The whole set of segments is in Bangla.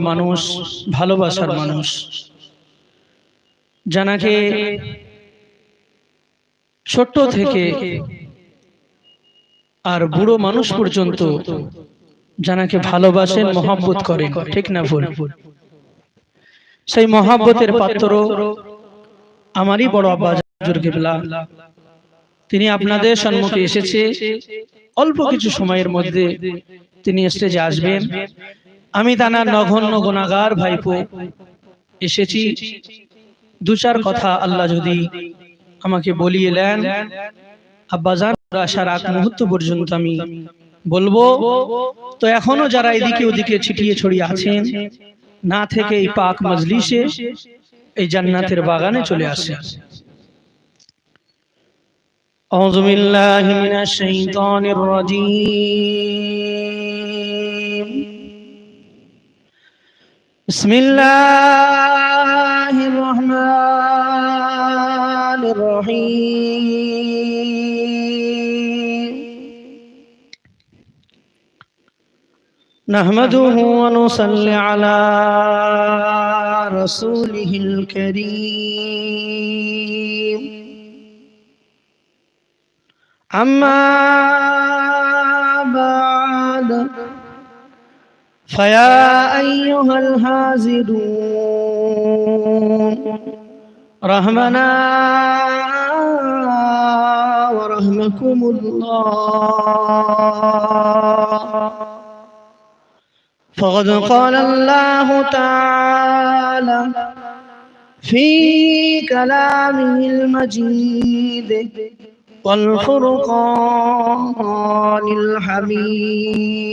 মানুষ ভালোবাসার মানুষ। জানাকে ছোট্ট থেকে আর বুড়ো মানুষ পর্যন্ত জানাকে ভালোবাসেন, মহাব্বত করেন, ঠিক না ভুল? সেই মহাব্বতের পাত্র আমারই বড় আব্বা হুজুর কিবলা। তিনি আপনাদের সম্মুখে এসেছে। অল্প কিছু সময়ের মধ্যে তিনি স্টেজে আসবেন। আমি তানার নগণ্য গুণাগার ভাইপো এসেছি দু চার কথা আল্লাহ যদি আমাকে বলিয়ে নেন আব্বাজান আসার আগ মুহূর্ত পর্যন্ত আমি বলবো তো এখনো যারা এদিকে ওদিকে ছিটিয়ে ছড়িয়ে আছেন না থেকে এই পাক মজলিসে এই জান্নাতের বাগানে চলে আসে أعوذ بالله من الشيطان الرجيم بسم الله الرحمن الرحيم. نحمده ونصلي على رسوله الكريم. أما بعد فيا أيها الهازدون رحمنا ورحمكم الله. فقد قال الله تعالى في كلامه المجيد والفرقان الحميد.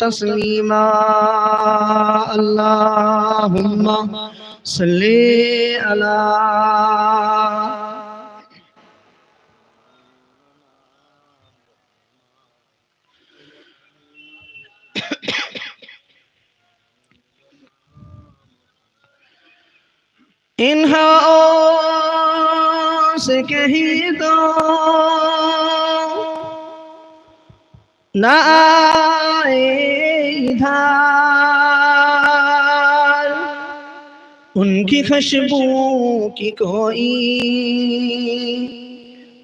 تسليما اللهم صل على انہوں سے کہی دو نہ آئے دھار ان کی خوشبو کی کوئی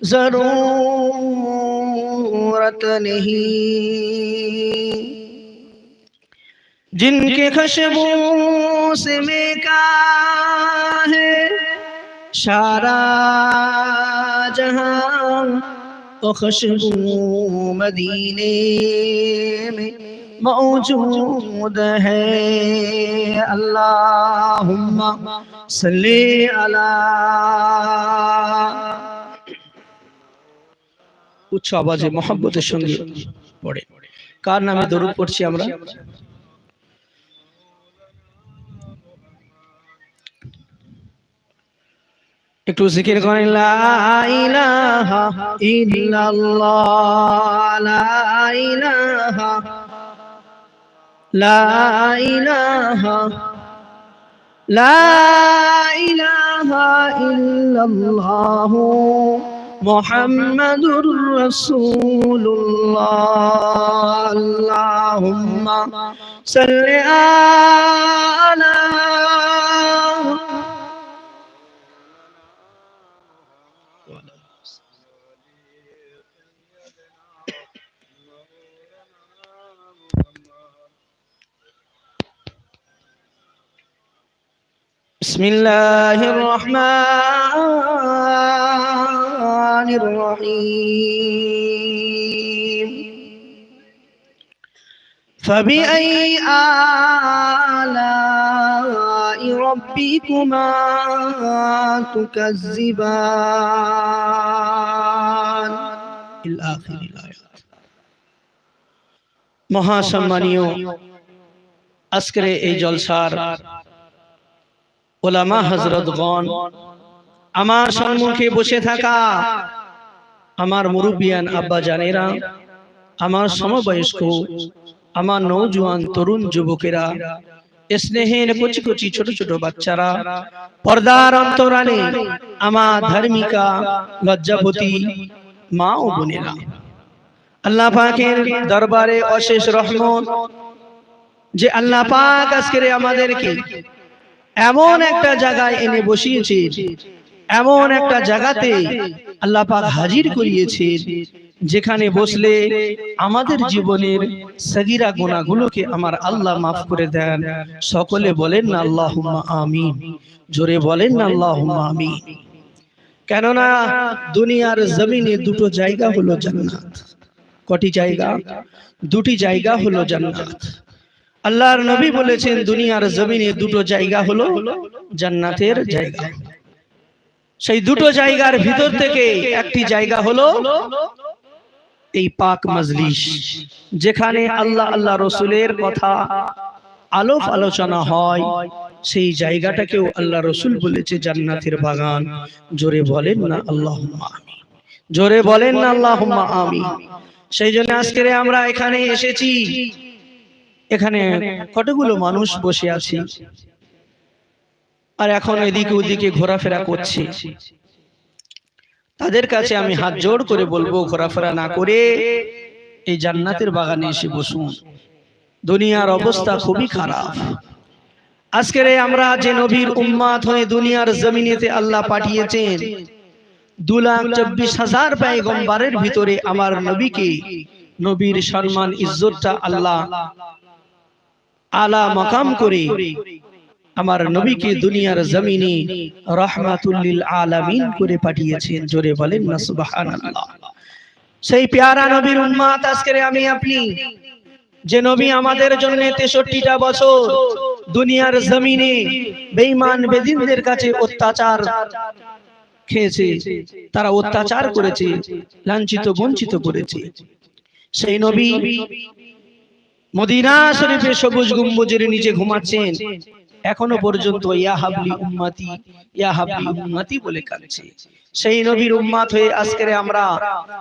ضرورت نہیں۔ جن کی خوشبو سے میکا ہے شارا جہاں تو خوشبو مدینے میں۔ موجود ہے اللہم صلی সঙ্গে পড়ে। কার নামে দরুদ পড়ছি আমরা? একটু জিকির করেন, লা ইলাহা ইল্লাল্লাহ লা ইলাহা লা ইলাহা ইল্লাল্লাহ মুহাম্মাদুর রাসূলুল্লাহ আল্লাহুম্মা সাল্লি আলা بسم الله الرحمن الرحيم فبأي آلاء ربكما تكذبان الآخر الآيات মহাসম্মানীয় আজকের এই জলসার ওলামা হজরতগণ আমার সম্মুখে বসে থাকা আমার মুরব্বিয়ান আব্বা জানেরা, আমার সমবয়স্ক, আমার নৌজওয়ান তরুণ যুবকেরা, স্নেহের কচি কচি ছোট ছোট বাচ্চারা, পর্দার অন্তরালে আমার ধার্মিকা, লজ্জাপতি মা ও বোনেরা। আল্লাহ পাকের দরবারে অশেষ রহমত যে আল্লাহ পাক আজকে আমাদেরকে এমন একটা জায়গায় এনে বসিয়েছে। এমন একটা জায়গাতে আল্লাহ পাক হাজির করিয়েছে যেখানে বসলে আমাদের জীবনের সগিরা গুণাগুলোকে আমার আল্লাহ মাফ করে দেন। সকলে বলেন না আল্লাহ আমিন। জোরে বলেন না আল্লাহ আমিন। কেননা দুনিয়ার জমিনে দুটো জায়গা হলো জান্নাত। কটি জায়গা? দুটি জায়গা হলো জান্নাত। আল্লাহর নবী বলেছেন দুনিয়ার জমিনে দুটো জায়গা হলো জান্নাতের জায়গা। সেই দুটো জায়গার ভিতর থেকে একটি জায়গা হলো এই পাক মজলিস যেখানে আল্লাহ আল্লাহ রসুলের কথা আলোপ আলোচনা হয়। সেই জায়গাটাকেও আল্লাহ রসুল বলেছে জান্নাতের বাগান। জোরে বলেন না আল্লাহ জোরে বলেন না আল্লাহ আমি সেই জন্য আজকে আমরা এখানে এসেছি এখানে কতগুলো মানুষ বসে আছি? আর এখন এদিকে ওদিকে ঘোরাফেরা করছি। তাদের কাছে আমি হাত জোড় করে বলব ঘোরাফেরা না করে এই জান্নাতের বাগানে এসে বসুন। দুনিয়ার অবস্থা খুবই খারাপ। আজকের আমরা যে নবীর উম্মাত হয়ে দুনিয়ার জমিনেতে আল্লাহ পাঠিয়েছেন দু লাখ চব্বিশ হাজার পায়গম্বারের ভিতরে আমার নবীকে নবীর সম্মান ইজ্জতটা আল্লাহ আলা মকাম করে। আমার নবীকে দুনিয়ার জমিনে রহমাতুল্লিল আলামিন করে পাঠিয়েছেন। জোরে বলেন না সুবহানাল্লাহ। সেই পেয়ারা নবীর উম্মাত আজকে আমি আপনি। যে নবী আমাদের জন্য তেষট্টিটা বছর দুনিয়ার জমিনে বেঈমান বেদিনদের কাছে অত্যাচার খেয়েছে তারা অত্যাচার করেছে লাঞ্ছিত বঞ্চিত করেছে। সেই নবী মদিনা শরীফে সবুজ গম্বুজের নিচে ঘুমাচ্ছেন। এখনও পর্যন্ত ইয়া হাবলি উম্মাতি, ইয়া হাবলি উম্মাতি বলে কাঁদছে। সেই নবীর উম্মাত হয়ে আজকে আমরা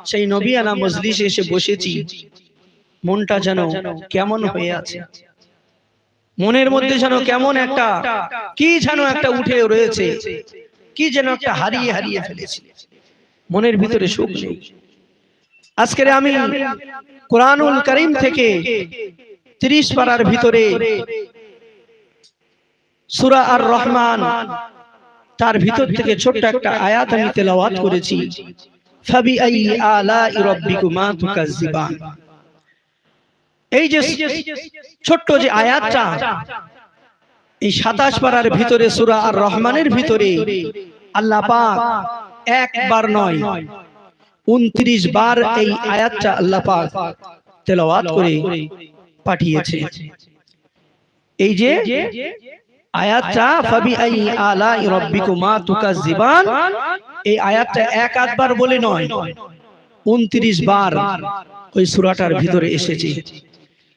সেই নবী আনা মজলিসে এসে বসেছি। মনটা যেন কেমন হয়ে আছে। মনের মধ্যে যেন কেমন একটা, কি যেন একটা উঠে রয়েছে। কি যেন একটা হারিয়ে হারিয়ে ফেলেছি। মনের ভিতরে সুখ নেই। আজকের আমি কোরআনুল করিম থেকে তিরিশ পাড়ার ভিতরে সুরা আর রহমান তার ভিতর থেকে ছোট্ট একটা আয়াত আমি তেলাওয়াত করেছি। এই যে ছোট্ট যে আয়াতটা, এই সাতাশ পাড়ার ভিতরে সুরা আর রহমানের ভিতরে আল্লাহ একবার নয় উনত্রিশ বার এই আয়াতটা আল্লাহ পাক তেলাওয়াত করে পাঠিয়েছে। এই যে আয়াতটা ফাবি আই আলা রাব্বিকুমা তুকাজ্জিবান। এই আয়াতটা এক আধবার বলে নয় উনত্রিশ বার ওই সূরাটার ভিতরে এসেছে।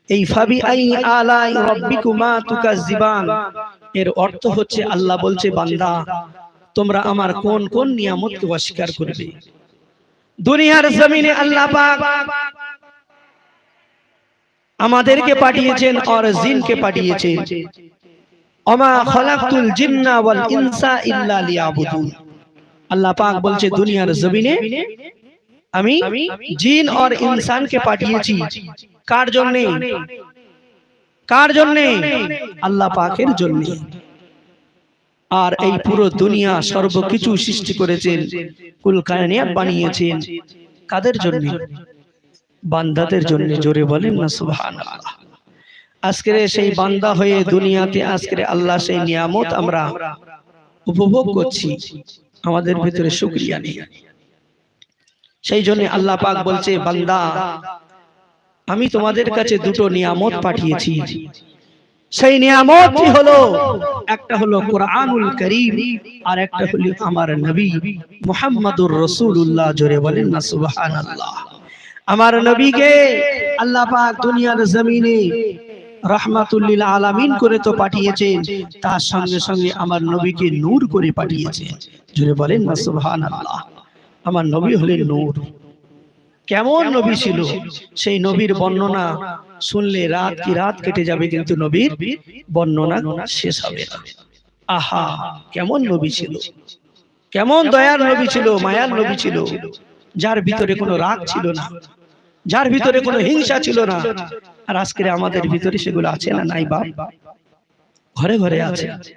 এই ফাবি আই আলা রাব্বিকুমা তুকাজ্জিবান। এর অর্থ হচ্ছে আল্লাহ বলছে বান্দা তোমরা আমার কোন কোন নিয়ামতকে অস্বীকার করবে? দুনিয়ার জমিনে আল্লাহ আমাদেরকে পাঠিয়েছেন আর জিনকে পাঠিয়েছেন। অমা খলাকতুল জিন্না ওয়াল ইনসা ইল্লা লিয়াবুদুন। আল্লাহ পাক বলছে, দুনিয়ার জমিনে আমি জিন আর ইনসানকে পাঠিয়েছি। কার জন্য? কার জন্য? আল্লাহ পাকের জন্য। আর এই পুরো দুনিয়া সর্বকিছু সৃষ্টি করেছেন কুল কায়নিয়া বানিয়েছেন। কাদের জন্য? বান্দাদের জন্য জোরে বলেন না সুবহানাল্লাহ। আজকের সেই বান্দা হয়ে দুনিয়াতে আজকের আল্লাহ সেই নিয়ামত আমরা উপভোগ করছি। আমাদের ভিতরে শুকরিয়া নেই সেই জন্য আল্লাহ পাক বলছে বান্দা আমি তোমাদের কাছে দুটো নিয়ামত পাঠিয়েছি। সেই নিয়ামতটি হলো একটা হলো কোরআনুল করিম আর একটা হলো আমার নবী মুহাম্মাদুর রাসূলুল্লাহ জোরে বলেন না সুবহানাল্লাহ। আমার নবীকে আল্লাহ পাক দুনিয়ার জমিনে রাহমাতুল্লিল আলামিন করে তো পাঠিয়েছেন তার সঙ্গে সঙ্গে আমার নবীকে নূর করে পাঠিয়েছেন। জোরে বলেন না সুবহানাল্লাহ। আমার নবী হলেন নূর। কেমন নবী ছিল? সেই নবীর বর্ণনা শুনলে রাত কি রাত কেটে যাবে কিন্তু নবীর বর্ণনা শেষ হবে। না আহা কেমন নবী ছিল? কেমন দয়ার নবী ছিল? মায়ার নবী ছিল? যার ভিতরে কোনো রাগ ছিল না। যার ভিতরে কোনো হিংসা ছিল না। আর আজকে আমাদের ভিতরে সেগুলো আছে না? নাই বাপ ঘরে ঘরে আছে।